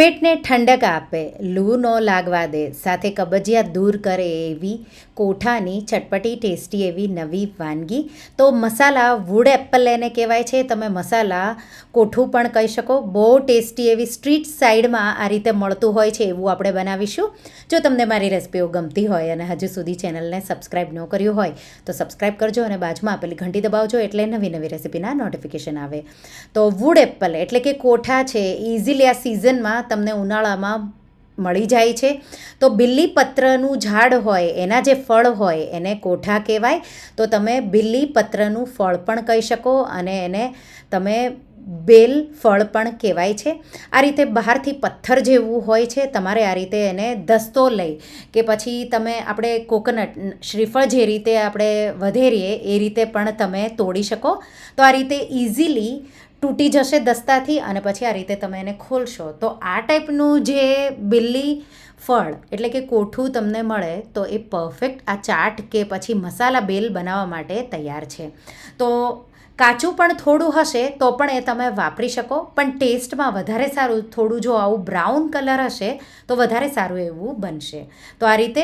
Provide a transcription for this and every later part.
પેટને ઠંડક આપે, લૂ ન લાગવા દે, સાથે કબજિયાત દૂર કરે એવી કોઠાની ચટપટી ટેસ્ટી એવી નવી વાનગી. તો મસાલા વુડ એપલ એને કહેવાય છે. તમે મસાલા કોઠું પણ કહી શકો. બહુ ટેસ્ટી એવી સ્ટ્રીટ સાઈડમાં આ રીતે મળતું હોય છે એવું આપણે બનાવીશું. જો તમને મારી રેસિપીઓ ગમતી હોય અને હજુ સુધી ચેનલને સબસ્ક્રાઈબ ન કર્યું હોય, તો સબસ્ક્રાઈબ કરજો અને બાજુમાં આપેલી ઘંટી દબાવજો એટલે નવી નવી રેસિપીના નોટિફિકેશન આવે. તો વુડ એપલ એટલે કે કોઠા છે ઇઝીલી આ સિઝનમાં તમને ઉનાળામાં મળી જાય છે. તો બિલ્લીપત્રનું ઝાડ હોય, એના જે ફળ હોય, એને કોઠા કહેવાય. તો તમે બિલ્લીપત્રનું ફળ પણ કહી શકો અને એને તમે બેલ ફળ પણ કહેવાય છે. આ રીતે બહારથી પથ્થર જેવું હોય છે. તમારે આ રીતે એને દસ્તો લઈ કે પછી તમે આપણે કોકોનટ, શ્રીફળ જે રીતે આપણે વધેરીએ, એ રીતે પણ તમે તોડી શકો. તો આ રીતે ઇઝીલી તૂટી જશે દસ્તાથી અને પછી આ રીતે તમે એને ખોલશો. તો આ ટાઈપનું જે બિલ્લી ફળ એટલે કે કોઠું તમને મળે તો એ પરફેક્ટ આ ચાટ કે પછી મસાલા બેલ બનાવવા માટે તૈયાર છે. તો કાચું પણ થોડું હશે તો પણ એ તમે વાપરી શકો. પણ ટેસ્ટમાં વધારે સારું થોડું જો આવું બ્રાઉન કલર હશે તો વધારે સારું એવું બનશે. તો આ રીતે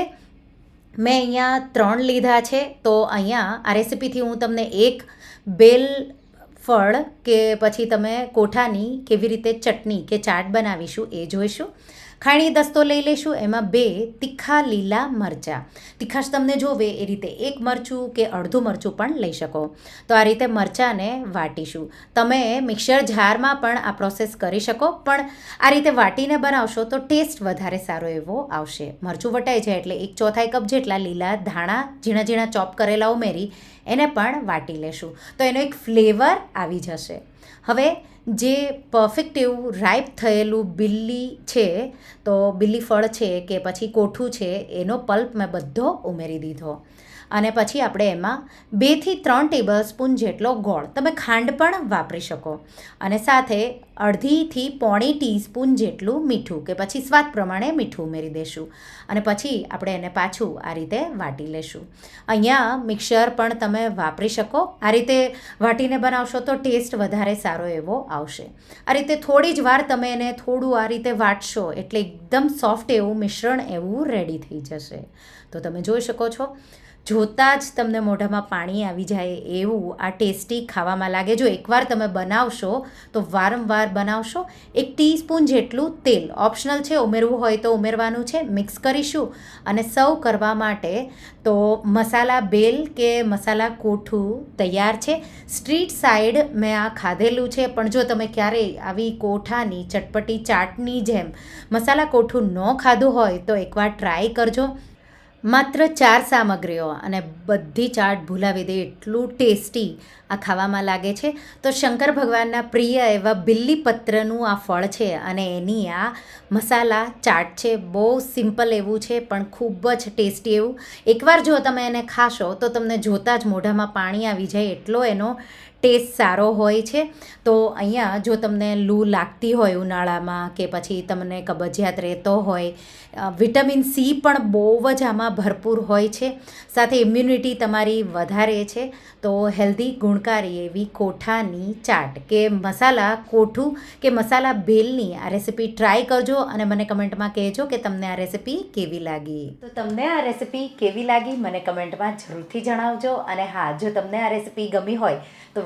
મેં અહીંયા ત્રણ લીધા છે. તો અહીંયા આ રેસિપીથી હું તમને એક બેલ ફળ કે પછી તમે કોઠાની કેવી રીતે ચટણી કે ચાટ બનાવીશું એ જોઈશું. ખાણી દસ્તો લઈ લઈશું એમાં બે તીખા લીલા મરચાં. તીખાશ તમને જોવે એ રીતે એક મરચું કે અડધું મરચું પણ લઈ શકો. તો આ રીતે મરચાંને વાટીશું. તમે મિક્સર જારમાં પણ આ પ્રોસેસ કરી શકો, પણ આ રીતે વાટીને બનાવશો તો ટેસ્ટ વધારે સારો એવો આવશે. મરચું વટાઈ જાય એટલે એક ચોથાઈ કપ જેટલા લીલા ધાણા, ઝીણા ઝીણા ચોપ કરેલા ઉમેરી એને પણ વાટી લેશું. તો એનો એક ફ્લેવર આવી જશે. હવે જે પરફેક્ટ એવું રાઈપ થયેલું બિલ્લી છે, તો બિલ્લી ફળ છે કે પછી કોઠું છે, એનો પલ્પ મેં બધો ઉમેરી દીધો. અને પછી આપણે એમાં બેથી ત્રણ ટેબલ સ્પૂન જેટલો ગોળ. તમે ખાંડ પણ વાપરી શકો. અને સાથે અડધીથી પોણી ટીસ્પૂન જેટલું મીઠું કે પછી સ્વાદ પ્રમાણે મીઠું ઉમેરી દઈશું અને પછી આપણે એને પાછું આ રીતે વાટી લેશું. અહીંયા મિક્સર પણ તમે વાપરી શકો. આ રીતે વાટીને બનાવશો તો ટેસ્ટ વધારે સારો એવો આવશે. આ રીતે થોડી જ વાર તમે એને થોડું આ રીતે વાટશો એટલે એકદમ સોફ્ટ એવું મિશ્રણ એવું રેડી થઈ જશે. તો તમે જોઈ શકો છો. જોતાં જ તમને મોઢામાં પાણી આવી જાય એવું આ ટેસ્ટી ખાવામાં લાગે. જો એકવાર તમે બનાવશો, તો વારંવાર બનાવશો. એક ટીસ્પૂન જેટલું તેલ ઓપ્શનલ છે, ઉમેરવું હોય તો ઉમેરવાનું છે, મિક્સ કરીશું. અને સર્વ કરવા માટે તો મસાલા બેલ કે મસાલા કોઠું તૈયાર છે. સ્ટ્રીટ સાઈડ મેં આ ખાધેલું છે, પણ જો તમે ક્યારેય આવી કોઠાની, ચટપટી, ચાટની જેમ મસાલા કોઠું ન ખાધું હોય તો એકવાર ટ્રાય કરજો. માત્ર ચાર સામગ્રીઓ અને બધી ચાટ ભૂલાવી દે એટલું ટેસ્ટી આ ખાવામાં લાગે છે. તો શંકર ભગવાનના પ્રિય એવા બિલ્લીપત્રનું આ ફળ છે અને એની આ મસાલા ચાટ છે. બહુ સિમ્પલ એવું છે પણ ખૂબ જ ટેસ્ટી એવું. એકવાર જો તમે એને ખાશો તો તમને જોતાં જ મોઢામાં પાણી આવી જાય. એટલો એનો ટેસ્ટ સારો હોય છે. તો અહીંયા જો તમને લૂ લાગતી હોય ઉનાળામાં કે પછી તમને કબજિયાત રહેતો હોય વિટામિન સી પણ બહુ જ આમાં ભરપૂર હોય છે. સાથે ઇમ્યુનિટી તમારી વધારે છે. તો હેલ્ધી ગુણકારી એવી કોઠાની ચાટ કે મસાલા કોઠું કે મસાલા ભેલની આ રેસીપી ટ્રાય કરજો અને મને કમેન્ટમાં કહેજો કે તમને આ રેસીપી કેવી લાગી. તો તમને આ રેસીપી કેવી લાગી મને કમેન્ટમાં જરૂરથી જણાવજો અને હા, જો તમને આ રેસીપી ગમી હોય તો